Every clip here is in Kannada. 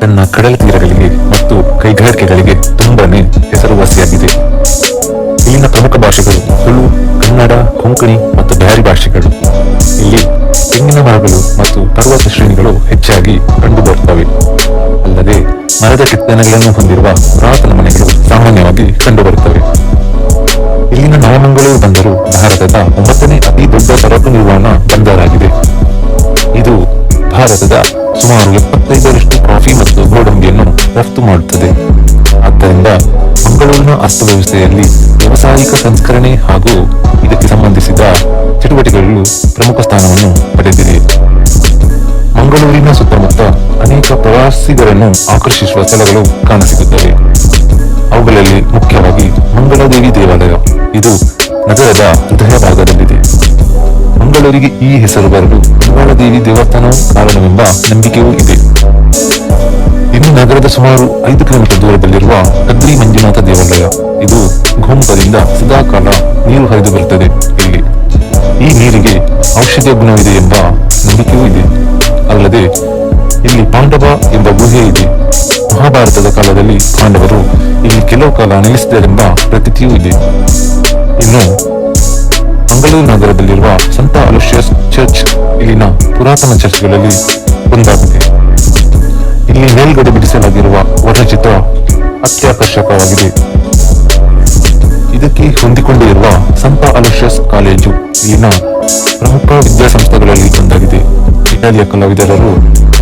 ತನ್ನ ಕಡಲ ತೀರಗಳಿಗೆ ಮತ್ತು ಕೈಗಾರಿಕೆಗಳಿಗೆ ತುಂಬಾನೇ ಹೆಸರುವಾಸಿಯಾಗಿದೆ. ಇಲ್ಲಿನ ಪ್ರಮುಖ ಭಾಷೆಗಳು ತುಳು, ಕನ್ನಡ, ಕೊಂಕಣಿ ಮತ್ತು ಬ್ಯಾರಿ ಭಾಷೆಗಳು. ಇಲ್ಲಿ ತೆಂಗಿನ ಮರಗಳು ಮತ್ತು ಪರ್ವತ ಶ್ರೇಣಿಗಳು ಹೆಚ್ಚಾಗಿ ಕಂಡುಬರುತ್ತವೆ. ಅಲ್ಲದೆ ಮರದ ಕೆತ್ತನೆಗಳನ್ನು ಹೊಂದಿರುವ ಪುರಾತನ ಮನೆಗಳು ಸಾಮಾನ್ಯವಾಗಿ ಕಂಡುಬರುತ್ತವೆ. ಇಲ್ಲಿನ ನವಮಂಗಳೂರು ಬಂದರು ಭಾರತದ ಒಂಬತ್ತನೇ ಅತಿ ದೊಡ್ಡ ಸರಕು ನಿರ್ವಹಣಾ ಬಂದರಾಗಿದೆ. ಇದು ಭಾರತದ ಸುಮಾರು ಎಪ್ಪತ್ತೈದರಷ್ಟು ರಫ್ತು ಮಾಡುತ್ತದೆ. ಆದ್ದರಿಂದ ಮಂಗಳೂರಿನ ಅರ್ಥವ್ಯವಸ್ಥೆಯಲ್ಲಿ ವ್ಯಾವಸಾಯಿಕ ಸಂಸ್ಕರಣೆ ಹಾಗೂ ಇದಕ್ಕೆ ಸಂಬಂಧಿಸಿದ ಚಟುವಟಿಕೆಗಳು ಪ್ರಮುಖ ಸ್ಥಾನವನ್ನು ಪಡೆದಿದೆ. ಮಂಗಳೂರಿನ ಸುತ್ತಮುತ್ತ ಅನೇಕ ಪ್ರವಾಸಿಗರನ್ನು ಆಕರ್ಷಿಸುವ ಸ್ಥಳಗಳು ಕಾಣಸಿಗುತ್ತವೆ. ಅವುಗಳಲ್ಲಿ ಮುಖ್ಯವಾಗಿ ಮಂಗಳದೇವಿ ದೇವಾಲಯ. ಇದು ನಗರದ ಹೃದಯ ಭಾಗದಲ್ಲಿದೆ. ಮಂಗಳೂರಿಗೆ ಈ ಹೆಸರು ಬರಲು ಮಂಗಳದೇವಿ ದೇವಸ್ಥಾನವು ಕಾರಣವೆಂಬ ನಂಬಿಕೆಯೂ ಇದೆ. ನಗರದ ಸುಮಾರು ಐದು ಕಿಲೋಮೀಟರ್ ದೂರದಲ್ಲಿರುವ ಕದ್ರಿ ಮಂಜುನಾಥ ದೇವಾಲಯ. ಇದು ಗೋಮುಖದಿಂದ ಸದಾಕಾಲ ನೀರು ಹರಿದು ಬರುತ್ತದೆ. ಇಲ್ಲಿ ಈ ನೀರಿಗೆ ಔಷಧೀಯ ಗುಣವಿದೆ ಎಂಬ ನಂಬಿಕೆಯೂ ಇದೆ. ಅಲ್ಲದೆ ಇಲ್ಲಿ ಪಾಂಡವ ಎಂಬ ಗುಹೆ ಇದೆ. ಮಹಾಭಾರತದ ಕಾಲದಲ್ಲಿ ಪಾಂಡವರು ಇಲ್ಲಿ ಕೆಲವು ಕಾಲ ನೆಲೆಸಿದರೆಂಬ ಪ್ರತೀತಿಯೂ ಇದೆ. ಇನ್ನು ಮಂಗಳೂರು ನಗರದಲ್ಲಿರುವ ಸಂತ ಅಲೋಷಿಯಸ್ ಚರ್ಚ್ ಇಲ್ಲಿನ ಪುರಾತನ ಚರ್ಚ್ಗಳಲ್ಲಿ ಒಂದಾಗಿದೆ. ಇಲ್ಲಿ ಮೇಲ್ಗಡೆ ಬಿಡಿಸಲಾಗಿರುವ ವರ್ಣಚಿತ್ರ ಅತ್ಯಾಕರ್ಷಕವಾಗಿದೆ. ಇದಕ್ಕೆ ಹೊಂದಿಕೊಂಡಿರುವ ಸಂತ ಅಲೋಷಿಯಸ್ ಕಾಲೇಜು, ಇಲ್ಲಿನ ಪ್ರಮುಖ ವಿದ್ಯಾಸಂಸ್ಥೆಗಳಲ್ಲಿ ಒಂದಾಗಿದೆ. ಇಟಾಲಿಯ ಕಲಾವಿದರರು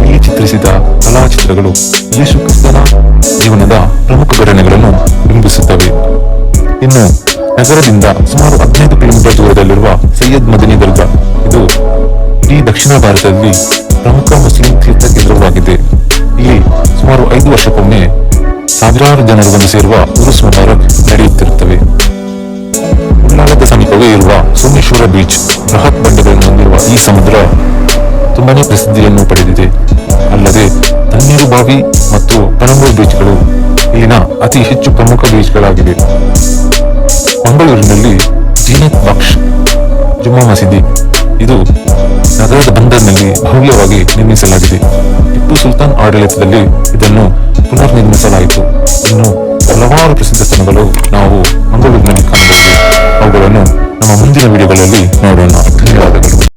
ಇಲ್ಲಿ ಚಿತ್ರಿಸಿದ ಕಲಾಚಿತ್ರಗಳು ಯೇಸು ಕ್ರಿಸ್ತನ ಜೀವನದ ಪ್ರಮುಖ ಘಟನೆಗಳನ್ನು ಬಿಂಬಿಸುತ್ತವೆ. ಇನ್ನು ನಗರದಿಂದ ಸುಮಾರು ಹದಿನೈದು ಕಿಲೋಮೀಟರ್ ದೂರದಲ್ಲಿರುವ ಸೈಯದ್ ಮದನಿ ದರ್ಗಾ, ಇದು ಇಡೀ ದಕ್ಷಿಣ ಭಾರತದಲ್ಲಿ ಪ್ರಮುಖ ಮುಸ್ಲಿಂ ತೀರ್ಥ ಸಾವಿರಾರು ಜನರು ಬಂದು ಸೇರುವ ಉರುಸ್ ಮುಬಾರಕ್ ನಡೆಯುತ್ತಿರುತ್ತವೆ. ಉಳ್ಳಾಲದ ಸಮೀಪವೇ ಇರುವ ಸೋಮೇಶ್ವರ ಬೀಚ್ ಬೃಹತ್ ಬಂಡೆಗಳನ್ನು ಹೊಂದಿರುವ ಈ ಸಮುದ್ರ ತುಂಬಾನೇ ಪ್ರಸಿದ್ಧಿಯನ್ನು ಪಡೆದಿದೆ. ಅಲ್ಲದೆ ತಣ್ಣೀರು ಬಾವಿ ಮತ್ತು ಪಣಂಬೂರ್ ಬೀಚ್ಗಳು ಇಲ್ಲಿನ ಅತಿ ಹೆಚ್ಚು ಪ್ರಮುಖ ಬೀಚ್ಗಳಾಗಿವೆ. ಮಂಗಳೂರಿನಲ್ಲಿ ಜೀನತ್ ಬಕ್ಷ್, ಜುಮ್ಮಾ ಮಸೀದಿ ಇದು ನಗರದ ಬಂದರ್ನಲ್ಲಿ ಭವ್ಯವಾಗಿ ನಿರ್ಮಿಸಲಾಗಿದೆ. ಟಿಪ್ಪು ಸುಲ್ತಾನ್ ಆಡಳಿತದಲ್ಲಿ ಇದನ್ನು ಪುನರ್ ನಿರ್ಮಿಸಲಾಯಿತು ಹಲವಾರು ಪ್ರಸಿದ್ಧ ಸ್ಥಳಗಳು ನಾವು ಮಂಗಳೂರಿನಲ್ಲಿ ಕಾಣಬಹುದು. ಅವುಗಳನ್ನು ನಮ್ಮ ಮುಂದಿನ ವಿಡಿಯೋಗಳಲ್ಲಿ ನೋಡೋಣ. ಧನ್ಯವಾದಗಳು.